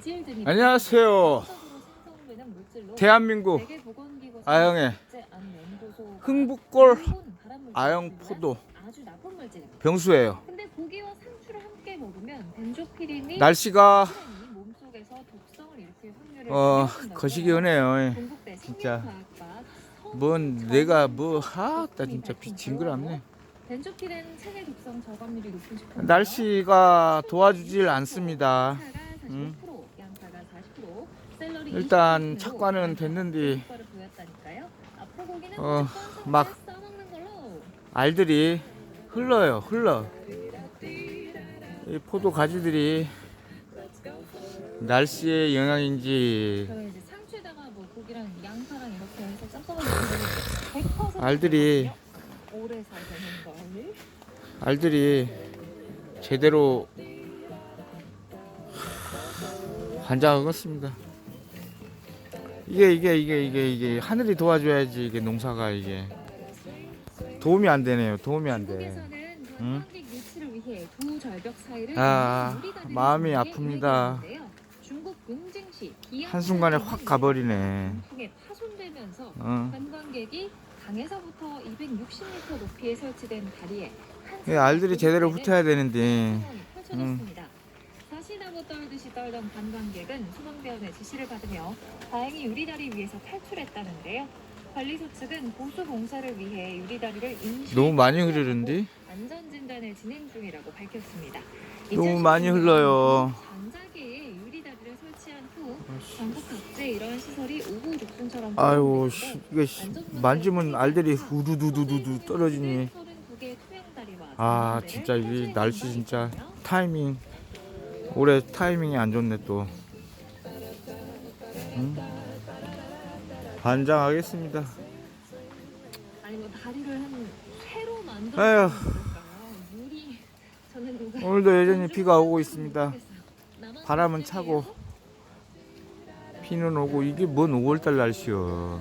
등이 안녕하세요. 생성되는 물질로 대한민국 아영의 국제안연구소 흥북골 발암물질 아영 포도 아주 나쁜 물질입니다. 병수예요. 근데 고기와 상추를 함께 먹으면 벤조피린이 날씨가 피렌이 몸속에서 독성을 일으킬 확률을 어 거시기 은혜요. 동국대 진짜. 생명과학과 뭔 성- 내가 뭐 하다 성분이 진짜 비 징그럽네. 결과로 벤조피렌 체내 독성 저감률이 높은 식품 날씨가 도와주질 않습니다. 음. 양파가 40%, 샐러리 일단 20% 착과는 됐는데 어, 막. 알들이 흘러요. 흘러. 이 포도 가지들이 날씨의 영향인지 뭐 고기랑 양파랑 이렇게 해서 쌈 싸먹는 100% 알들이. 알들이 제대로 환장하겠습니다. 이게 이게 이게 이게 이게 하늘이 도와줘야지 이게 농사가 이게 도움이 안 되네요. 도움이 안 돼. 응? 관광객 유치를 위해 두 절벽 사이를 아, 마음이 아픕니다. 중국 응징시 한순간에 확 가버리네. 파손되면서 어. 관광객이 강에서부터 260m 높이에 설치된 다리에 한 이 알들이 제대로 훑어야 되는데 펼쳐졌습니다. 떨듯이 떨던 관광객은 소방대원의 지시를 받으며 다행히 유리다리 위에서 탈출했다는데요. 관리소 측은 보수 공사를 위해 유리다리를 임시 너무 많이 흐르는데 안전 진단을 진행 중이라고 밝혔습니다. 너무 많이 흘러요. 장자계에 유리다리를 설치한 후 전국 각지에 이런 시설이 우후 죽순처럼 아유 씨, 이게 씨, 만지면 알들이 우두두두두두 떨어지니 32개의 투명다리와 아 진짜 이 날씨 진짜 타이밍 올해 타이밍이 안 좋네 또 음? 반장하겠습니다 아니 뭐 다리를 한 새로 만들어. 유리 저는 오늘도 여전히 비가 오고 있습니다 바람은? 차고 비는 오고 이게 뭔 5월달 날씨여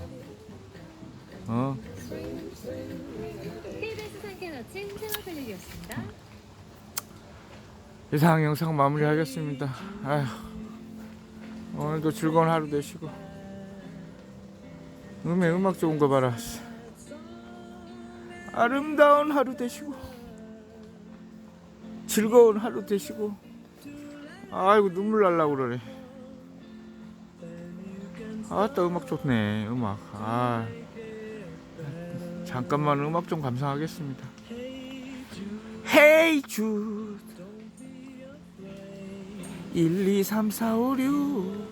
이상 영상 마무리하겠습니다. 아휴 오늘도 즐거운 하루 되시고. 음에 음악 좋은 거 봐라. 아름다운 하루 되시고. 즐거운 하루 되시고. 아이고 눈물 날라고 그러네. 아따 음악 좋네 음악. 아 잠깐만 음악 좀 감상하겠습니다. Hey Jude 1, 2, 3, 4, 5, 6